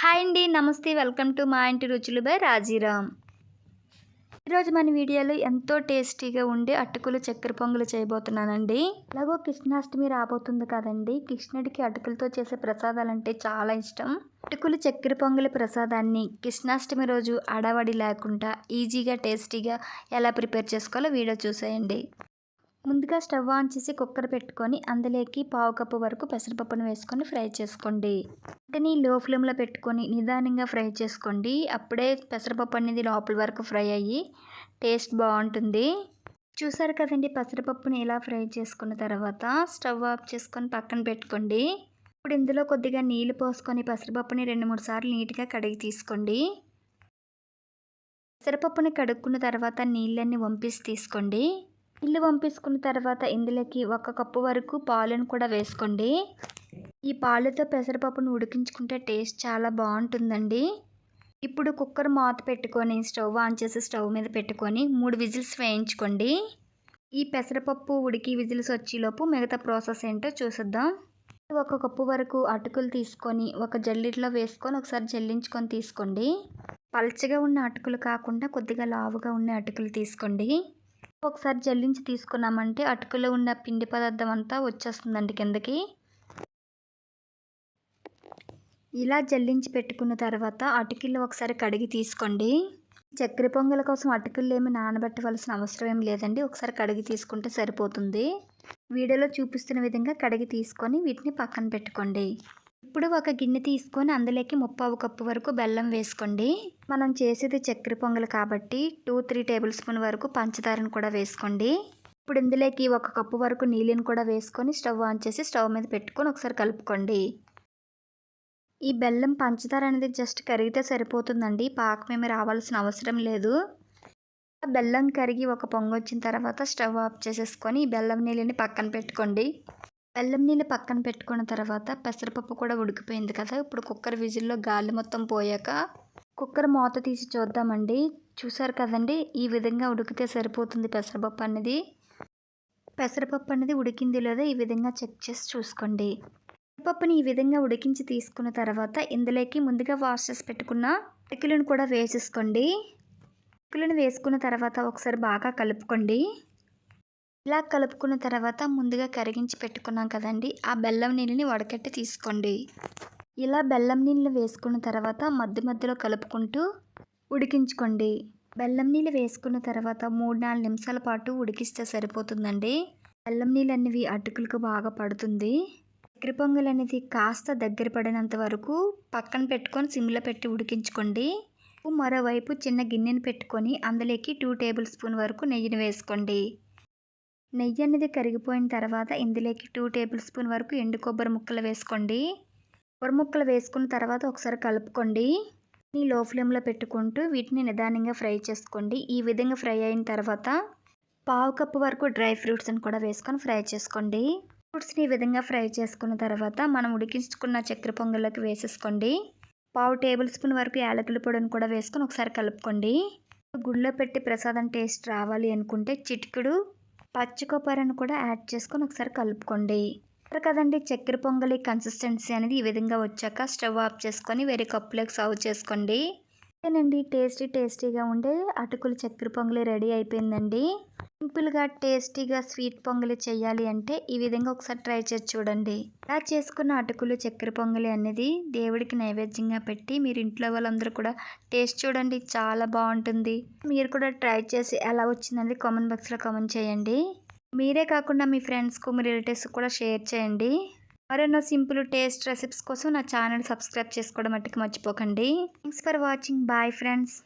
Hi అండి నమస్తే welcome to మా ఇంటి రుచులు బై రాజీరామ్. ఈరోజు మన వీడియోలో ఎంతో టేస్టీగా ఉండే అటుకులు చక్కెర పొంగులు చేయబోతున్నానండి. అలాగో కృష్ణాష్టమి రాబోతుంది కదండి కృష్ణుడికి అటుకులతో చేసే ప్రసాదాలు అంటే చాలా ఇష్టం. అటుకులు చక్కెర పొంగలి ప్రసాదాన్ని కృష్ణాష్టమి రోజు అడవడి లేకుండా ఈజీగా టేస్టీగా ఎలా ప్రిపేర్ చేసుకోవాలో వీడియో చూసేయండి. ముందుగా స్టవ్ ఆన్ చేసి కుక్కర్ పెట్టుకొని అందులోకి పావు కప్పు వరకు పెసరపప్పును వేసుకొని ఫ్రై చేసుకోండి. వెంటనే లో ఫ్లేమ్లో పెట్టుకొని నిదానంగా ఫ్రై చేసుకోండి. అప్పుడే పెసరపప్పు అనేది లోపల వరకు ఫ్రై అయ్యి టేస్ట్ బాగుంటుంది. చూసారు కదండి పెసరపప్పుని ఇలా ఫ్రై చేసుకున్న తర్వాత స్టవ్ ఆఫ్ చేసుకొని పక్కన పెట్టుకోండి. ఇప్పుడు ఇందులో కొద్దిగా నీళ్ళు పోసుకొని పెసరపప్పుని రెండు మూడు సార్లు నీట్గా కడిగి తీసుకోండి. పెసరపప్పుని కడుక్కున్న తర్వాత నీళ్ళన్నీ వంపేసి తీసుకోండి. ఇల్లు పంపించుకున్న తర్వాత ఇందులోకి ఒక కప్పు వరకు పాలను కూడా వేసుకోండి. ఈ పాలతో పెసరపప్పును ఉడికించుకుంటే టేస్ట్ చాలా బాగుంటుందండి. ఇప్పుడు కుక్కర్ మూత పెట్టుకొని స్టవ్ ఆన్ చేసి స్టవ్ మీద పెట్టుకొని మూడు విజిల్స్ వేయించుకోండి. ఈ పెసరపప్పు ఉడికి విజిల్స్ వచ్చేలోపు మిగతా ప్రాసెస్ ఏంటో చూసిద్దాం. ఒక కప్పు వరకు అటుకులు తీసుకొని ఒక జల్లిలో వేసుకొని ఒకసారి జల్లించుకొని తీసుకోండి. పల్చగా ఉన్న అటుకులు కాకుండా కొద్దిగా లావుగా ఉన్న అటుకులు తీసుకోండి. ఒకసారి జల్లించి తీసుకున్నామంటే అటుకులో ఉన్న పిండి పదార్థం అంతా వచ్చేస్తుందండి కిందకి. ఇలా జల్లించి పెట్టుకున్న తర్వాత అటుకులు ఒకసారి కడిగి తీసుకోండి. చక్కెర పొంగల కోసం అటుకులు ఏమి నానబెట్టవలసిన అవసరం ఏం లేదండి. ఒకసారి కడిగి తీసుకుంటే సరిపోతుంది. వీడియోలో చూపిస్తున్న విధంగా కడిగి తీసుకొని వీటిని పక్కన పెట్టుకోండి. ఇప్పుడు ఒక గిన్నె తీసుకొని అందులోకి ముప్పావు కప్పు వరకు బెల్లం వేసుకోండి. మనం చేసేది చక్కెర పొంగల్ కాబట్టి టూ త్రీ టేబుల్ స్పూన్ వరకు పంచదారను కూడా వేసుకోండి. ఇప్పుడు ఇందులోకి ఒక కప్పు వరకు నీళ్ళని కూడా వేసుకొని స్టవ్ ఆన్ చేసి స్టవ్ మీద పెట్టుకొని ఒకసారి కలుపుకోండి. ఈ బెల్లం పంచదార అనేది జస్ట్ కరిగితే సరిపోతుందండి. పాకమేమి రావాల్సిన అవసరం లేదు. బెల్లం కరిగి ఒక పొంగు వచ్చిన తర్వాత స్టవ్ ఆఫ్ చేసేసుకొని ఈ బెల్లం నీళ్ళని పక్కన పెట్టుకోండి. బెల్లం నీళ్ళు పక్కన పెట్టుకున్న తర్వాత పెసరపప్పు కూడా ఉడికిపోయింది కదా. ఇప్పుడు కుక్కర్ విజిల్లో గాలి మొత్తం పోయాక కుక్కర్ మూత తీసి చూద్దామండి. చూసారు కదండి? ఈ విధంగా ఉడికితే సరిపోతుంది పెసరపప్పు అనేది. పెసరపప్పు అనేది ఉడికింది లేదో ఈ విధంగా చెక్ చేసి చూసుకోండి. పెసరపప్పుని ఈ విధంగా ఉడికించి తీసుకున్న తర్వాత ఇందులోకి ముందుగా వాష్ చేసి పెట్టుకున్న అటుకులను కూడా వేసేసుకోండి. అటుకులను వేసుకున్న తర్వాత ఒకసారి బాగా కలుపుకోండి. ఇలా కలుపుకున్న తర్వాత ముందుగా కరిగించి పెట్టుకున్నాం కదండి ఆ బెల్లం నీళ్ళని వడకట్టి తీసుకోండి. ఇలా బెల్లం నీళ్ళు వేసుకున్న తర్వాత మధ్య మధ్యలో కలుపుకుంటూ ఉడికించుకోండి. బెల్లం నీళ్ళు వేసుకున్న తర్వాత మూడు నాలుగు నిమిషాల పాటు ఉడికిస్తే సరిపోతుందండి. బెల్లం నీళ్ళు అనేవి అటుకులకు బాగా పడుతుంది. చక్కెర పొంగల్ అనేది కాస్త దగ్గర పడినంత వరకు పక్కన పెట్టుకొని సిమ్లో పెట్టి ఉడికించుకోండి. మరోవైపు చిన్న గిన్నెని పెట్టుకొని అందులోకి టూ టేబుల్ స్పూన్ వరకు నెయ్యిని వేసుకోండి. నెయ్యి అనేది కరిగిపోయిన తర్వాత ఇందులోకి టూ టేబుల్ స్పూన్ వరకు ఎండు కొబ్బరి ముక్కలు వేసుకోండి. కొబ్బరి ముక్కలు వేసుకున్న తర్వాత ఒకసారి కలుపుకోండి. ఈ లో ఫ్లేమ్లో పెట్టుకుంటూ వీటిని నిదానంగా ఫ్రై చేసుకోండి. ఈ విధంగా ఫ్రై అయిన తర్వాత పావు కప్పు వరకు డ్రై ఫ్రూట్స్ని కూడా వేసుకొని ఫ్రై చేసుకోండి. ఫ్రూట్స్ని ఈ విధంగా ఫ్రై చేసుకున్న తర్వాత మనం ఉడికించుకున్న చక్కెర పొంగల్లోకి వేసేసుకోండి. పావు టేబుల్ స్పూన్ వరకు యాలకుల పొడిని కూడా వేసుకొని ఒకసారి కలుపుకోండి. గుళ్ళో పెట్టి ప్రసాదం టేస్ట్ రావాలి అనుకుంటే చిటికెడు పచ్చి కొబ్బరిని కూడా యాడ్ చేసుకొని ఒకసారి కలుపుకోండి. కదండి చక్కెర పొంగలి కన్సిస్టెన్సీ అనేది ఈ విధంగా వచ్చాక స్టవ్ ఆఫ్ చేసుకొని వేరే కప్పులోకి సర్వ్ చేసుకోండి. ఏనండి టేస్టీ టేస్టీగా ఉండే అటుకులు చక్కెర పొంగలి రెడీ అయిపోయిందండి. సింపుల్గా టేస్టీగా స్వీట్ పొంగలి చేయాలి అంటే ఈ విధంగా ఒకసారి ట్రై చేసి చూడండి. ఇలా చేసుకున్న అటుకులు చక్కెర పొంగలి అనేది దేవుడికి నైవేద్యంగా పెట్టి మీరు ఇంట్లో వాళ్ళందరూ కూడా టేస్ట్ చూడండి చాలా బాగుంటుంది. మీరు కూడా ట్రై చేసి ఎలా వచ్చిందండి కామెంట్ బాక్స్లో కామెంట్ చేయండి. మీరే కాకుండా మీ ఫ్రెండ్స్కు మీ రిలేటివ్స్ కూడా షేర్ చేయండి. మరెన్నో సింపుల్ టేస్ట్ రెసిపీస్ కోసం నా ఛానల్ సబ్స్క్రైబ్ చేసుకోవడం మట్టుకు మర్చిపోకండి. Thanks for watching. Bye friends.